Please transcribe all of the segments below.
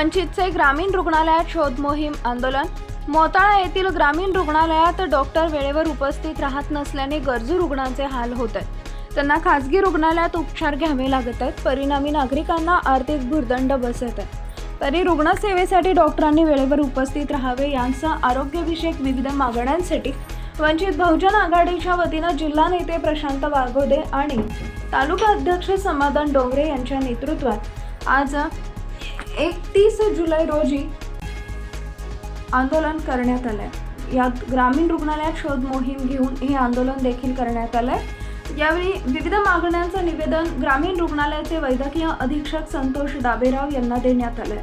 वंचितचे ग्रामीण रुग्णालयात शोध मोहीम आंदोलन. मोताळा येथील ग्रामीण रुग्णालयात डॉक्टर वेळेवर उपस्थित राहत नसल्याने गरजू रुग्णांचे हाल होत आहेत. त्यांना खासगी रुग्णालयात उपचार घ्यावे लागत आहेत. परिणामी नागरिकांना आर्थिक भुर्दंड बसत आहे. तरी रुग्णसेवेसाठी डॉक्टरांनी वेळेवर उपस्थित राहावे यांसह आरोग्यविषयक विविध मागण्यांसाठी वंचित बहुजन आघाडीच्या वतीनं जिल्हा नेते प्रशांत वाघोदे आणि तालुका अध्यक्ष समाधान डोंगरे यांच्या नेतृत्वात आज एकतीस जुलै रोजी आंदोलन करण्यात आलंय. यात ग्रामीण रुग्णालयात शोध मोहीम घेऊन हे आंदोलन देखील करण्यात आलंय. यावेळी विविध मागण्यांचं निवेदन ग्रामीण रुग्णालयाचे वैद्यकीय अधीक्षक संतोष दाबेराव यांना देण्यात आलंय.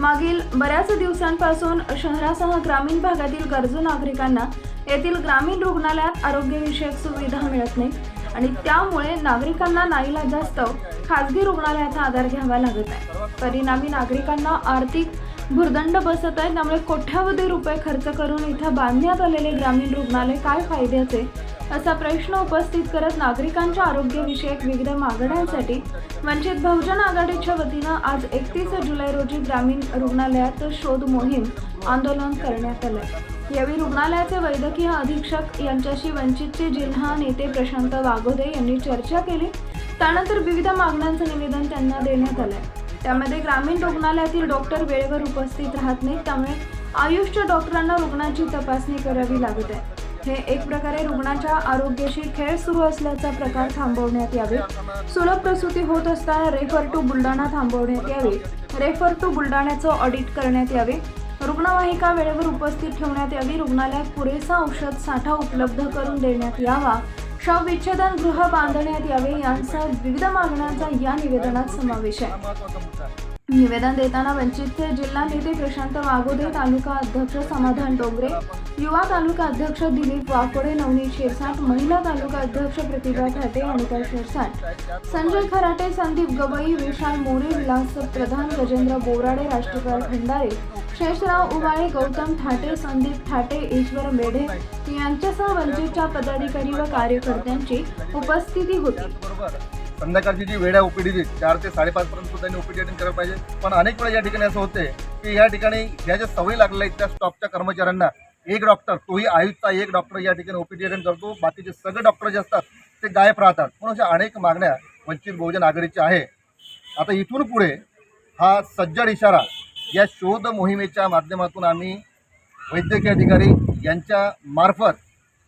मागील बऱ्याच दिवसांपासून शहरासह ग्रामीण भागातील गरजू नागरिकांना येथील ग्रामीण रुग्णालयात आरोग्यविषयक सुविधा मिळत नाही आणि त्यामुळे नागरिकांना नाईलाजास्तव खासगी रुग्णालयाचा आधार घ्यावा लागत आहे. परिणामी नागरिकांना आर्थिक भुर्दंड बसत आहे. त्यामुळे कोट्यावधी रुपये खर्च करून इथं बांधण्यात आलेले ग्रामीण रुग्णालय काय फायद्याचे? असा प्रश्न उपस्थित करत नागरिकांच्या आरोग्यविषयक विविध मागण्यांसाठी वंचित बहुजन आघाडीच्या वतीनं आज एकतीस जुलै रोजी ग्रामीण रुग्णालयात शोध मोहीम आंदोलन करण्यात आलं यावेळी रुग्णालयाचे वैद्यकीय अधीक्षक यांच्याशी वंचितचे जिल्हा नेते प्रशांत वाघोदे यांनी चर्चा केली. त्यानंतर विविध मागण्यांचं निवेदन त्यांना देण्यात आलंय. त्यामध्ये ग्रामीण रुग्णालयातील डॉक्टर वेळेवर उपस्थित राहत नाहीत त्यामुळे आयुष्य डॉक्टरांना रुग्णाची तपासणी करावी लागत आहे. हे एक प्रकारे रुग्णाच्या आरोग्याशी खेळ सुरू असल्याचा प्रकार थांबवण्यात यावे. सुलभ प्रसूती होत असताना रेफर टू बुलढाणा थांबवण्यात यावे. रेफर टू बुलढाण्याचं ऑडिट करण्यात यावे. रुग्णवाहिका वेळेवर उपस्थित ठेवण्यात यावी. रुग्णालयात पुरेसा औषध साठा उपलब्ध करून देण्यात यावा. शवविच्छेदन गृह बांधण्यात यावे यांसह विविध मागण्यांचा या निवेदनात समावेश आहे. निवेदन देताना वंचितचे जिल्हा नेते प्रशांत वागोदे तालुका अध्यक्ष समाधान डोंगरे युवा तालुका अध्यक्ष दिलीप वाकोडे नवनीत शिरसाट महिला तालुका अध्यक्ष प्रतिभा ठाटे अनिता शिरसाट संजय खराटे संदीप गवई विशाल मोरे विलास प्रधान गजेंद्र बोराडे राष्ट्रपाल खंडारे शेषराव उबाळे गौतम ठाटे संदीप ठाटे ईश्वर मेढे यांच्यासह वंचितच्या पदाधिकारी व कार्यकर्त्यांची उपस्थिती होती. संध्याकाळची जी वेळ आहे ओपीडीची चार ते साडेपाच पर्यंत सुद्धा त्यांनी ओपीडी अटेंड करायला पाहिजे. पण अनेक वेळा या ठिकाणी असं होते की या ठिकाणी ह्या ज्या सवयी लागलेल्या आहेत त्या स्टॉपच्या कर्मचाऱ्यांना एक डॉक्टर तोही आयुषचा एक डॉक्टर या ठिकाणी ओपीडी अटेंड करतो. बाकीचे सगळे डॉक्टर जे असतात ते गायब राहतात. म्हणून अशा अनेक मागण्या वंचित बहुजन आघाडीच्या आहे. आता इथून पुढे हा सज्जड इशारा या शोध मोहिमेच्या माध्यमातून आम्ही वैद्यकीय अधिकारी यांच्या मार्फत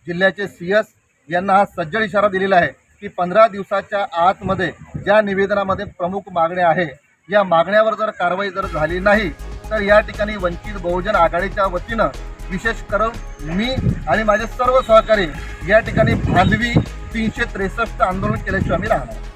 जिल्ह्याचे सी एस यांना हा सज्जड इशारा दिलेला आहे की पंधरा दिवसाच्या आतमध्ये ज्या निवेदनामध्ये प्रमुख मागण्या आहे या मागण्यावर जर कारवाई जर झाली नाही तर या ठिकाणी वंचित बहुजन आघाडीच्या वतीनं विशेष करून मी आणि माझे सर्व सहकारी या ठिकाणी भालवी तीनशे त्रेसष्ट आंदोलन केल्याशिवाय आम्ही राहणार